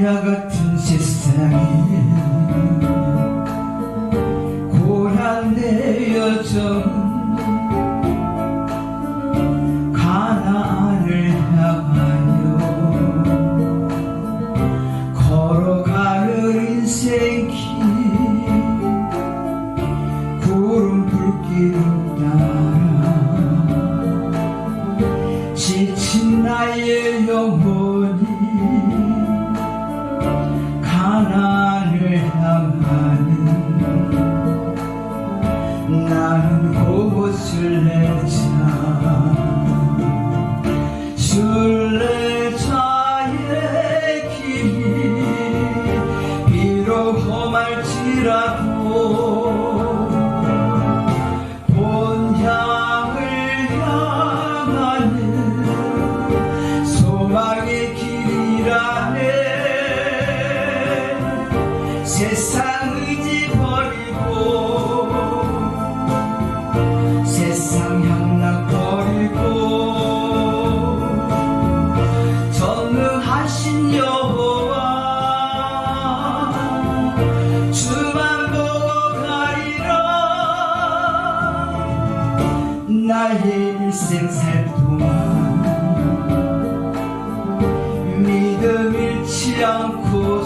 나 같은 세상에 고향 내 여정 가나안을 향하여 걸어가는 인생길 구름 불길을 따라. 지친 나의 영혼 험할지라도 본향을 향하는 소망의 길이라네 세상 나의 일생 살 동안 믿음 잃지 않고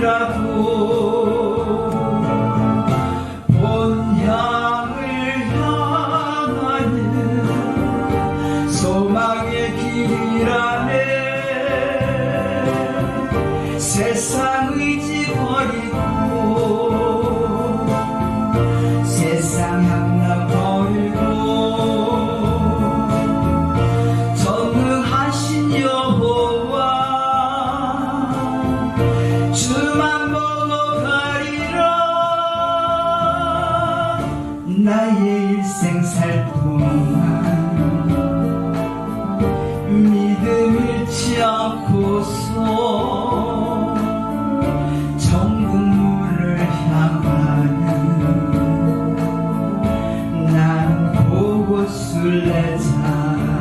험할지라도 본향을 향하는 소망의 길이라네 세상 as I.